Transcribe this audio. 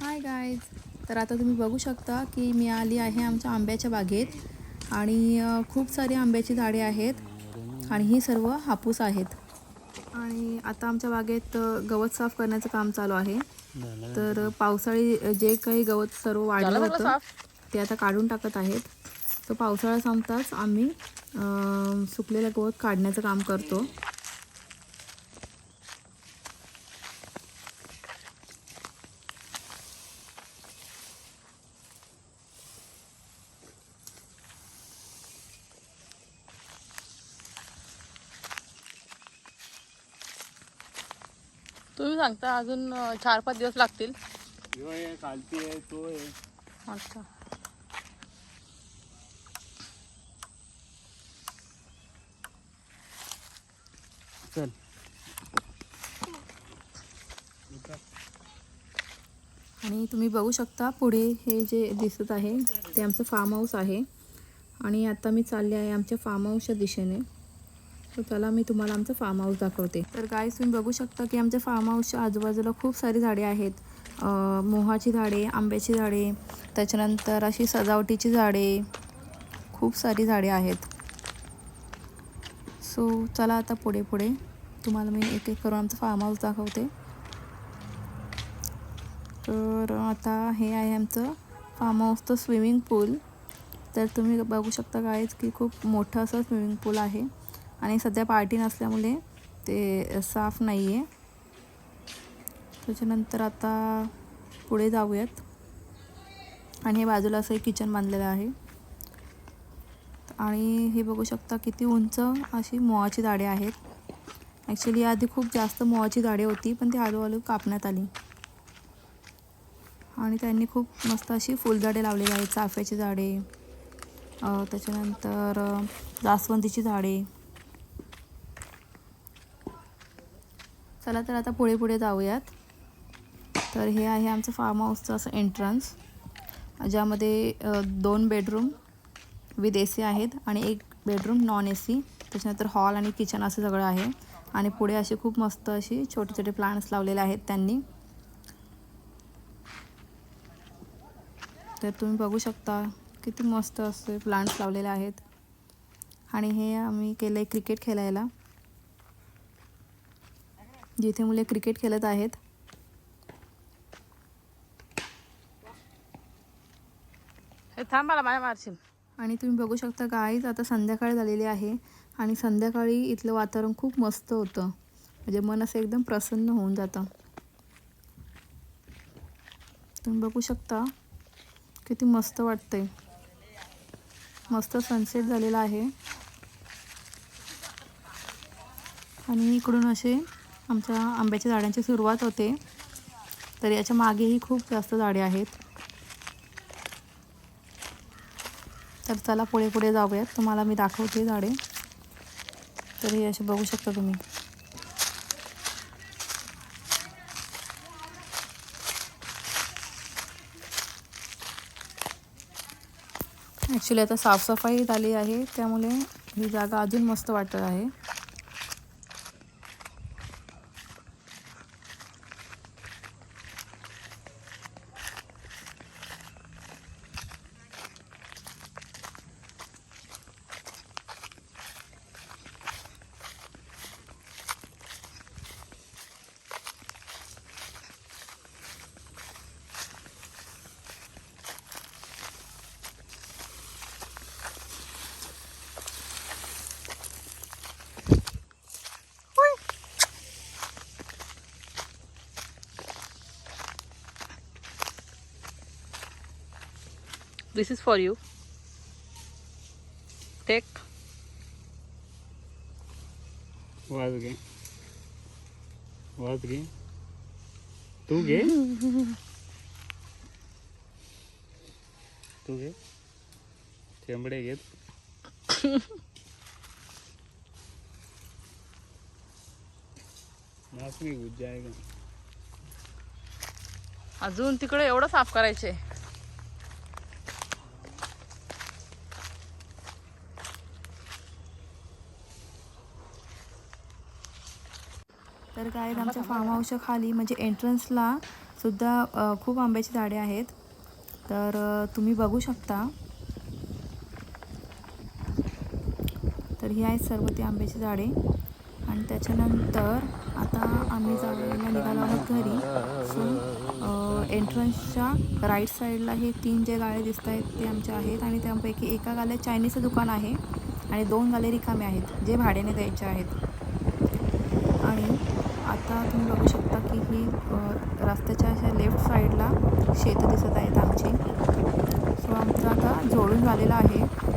Hi guys तर आता तुम्ही बघू शकता की मी आली आहे आमच्या आंब्याच्या बागेत आणि खूप सारी आंब्याची झाडे आहेत आणि ही सर्व हापूस आहेत. आणि आता आमच्या बागेत गवत साफ करण्याचं काम चालू आहे. तर पावसाळी जे काही गवत सर्व वाढलं होतं ते आता काढून टाकत आहेत. तर पावसाळा संपताच आम्ही सुकलेलं गवत काढण्याचं काम करतो. तुम्ही सांगता अजून चार पाच दिवस लागतील. यो आहे खालती आहे तो आहे अच्छा. चल. आणि तुम्ही बघू शकता पुढे हे जे दिसत आहे ते आमचं फार्म हाऊस आहे. आणि आता मी चालले आहे आमच्या फार्म हाऊसच्या दिशेने. तर चला मी तुम्हाला आमचं फार्म हाऊस दाखवते. तर गाईस तुम्ही बघू शकता की आमच्या फार्म हाऊसच्या आजूबाजूला खूप सारी झाडे आहेत. मोहाची झाडे आंब्याची झाडे त्याच्यानंतर अशी सजावटीची झाडे खूप सारी झाडे आहेत. सो चला आता पुढे पुढे. तुम्हाला मी एक एक करून आमचं फार्म हाऊस दाखवते. तर आता हे आहे आमचं फार्म हाऊसचं स्विमिंग पूल तर तुम्ही बघू शकता गाईज की खूप मोठं असं स्विमिंग पूल आहे. आणि सध्या पार्टी नसल्यामुळे ते साफ नाही आहे त्याच्यानंतर आता पुढे जाऊयात. आणि हे बाजूला असं एक किचन बांधलेलं आहे. आणि हे बघू शकता किती उंच अशी मोहाची झाडे आहेत. ॲक्च्युली आधी खूप जास्त मोहाची झाडे होती पण ती हळूहळू कापण्यात आली. आणि त्यांनी खूप मस्त अशी फुलझाडे लावलेली आहेत चाफ्याची झाडे त्याच्यानंतर जास्वंदीची झाडे. चला तर आता पुढे पुढे जाऊयात. तर हे आहे आमचं फार्म हाऊसचं असं एंट्रन्स ज्यामध्ये दोन बेडरूम विथ ए सी आहेत आणि एक बेडरूम नॉन ए सी त्याच्यानंतर हॉल आणि किचन असं सगळं आहे. आणि पुढे असे खूप मस्त अशी छोटे छोटे प्लांट्स लावलेले आहेत त्यांनी. तर तुम्ही बघू शकता किती मस्त असे प्लांट्स लावलेले आहेत. आणि हे आम्ही केलं आहे क्रिकेट खेळायला. जिथे मुले क्रिकेट खेळत आहेत. आणि तुम्ही बघू शकता गाईज आता संध्याकाळ झालेली आहे. आणि संध्याकाळी इथलं वातावरण खूप मस्त होतं. म्हणजे मन असं एकदम प्रसन्न होऊन जातं. तुम्ही बघू शकता किती मस्त वाटतंय. मस्त सनसेट झालेला आहे. आणि इकडून असे आमच्या आंब्याच्या झाडांची सुरुवात होते. तर याच्या मागेही खूप जास्त झाडे आहेत. तर चला पुढे पुढे जाऊयात. तुम्हाला मी दाखवते झाडे. तर हे असे बघू शकता तुम्ही. ॲक्च्युली आता साफसफाई झाली आहे. त्यामुळे ही जागा अजून मस्त वाटत आहे. This is for you take वाज घे वाज घे तू घे तू घे चेंबडे घेत नाक में घुस जाएगा अजून तिकडे एवढं साफ करायचे. तर काय आमच्या फार्म हाऊसच्या खाली म्हणजे एंट्रन्सला सुद्धा खूप आंब्याची झाडे आहेत. तर तुम्ही बघू शकता. तर ही आहेत सर्व ती आंब्याची झाडे. आणि त्याच्यानंतर आता आम्ही जायला निघालो आहोत घरी. सो एंट्रन्सच्या राईट साईडला हे तीन जे गाळे दिसत आहेत ते आमचे आहेत. आणि त्यापैकी एका गाल्यात चायनीजचं दुकान आहे. आणि दोन गाले रिकामे आहेत जे भाड्याने द्यायचे आहेत. आता तुम्ही बघू शकता की ही अ, रस्त्याच्या अशा लेफ्ट साईडला शेतं दिसत आहेत आमची. सो आमचं आता जोडून झालेलं आहे.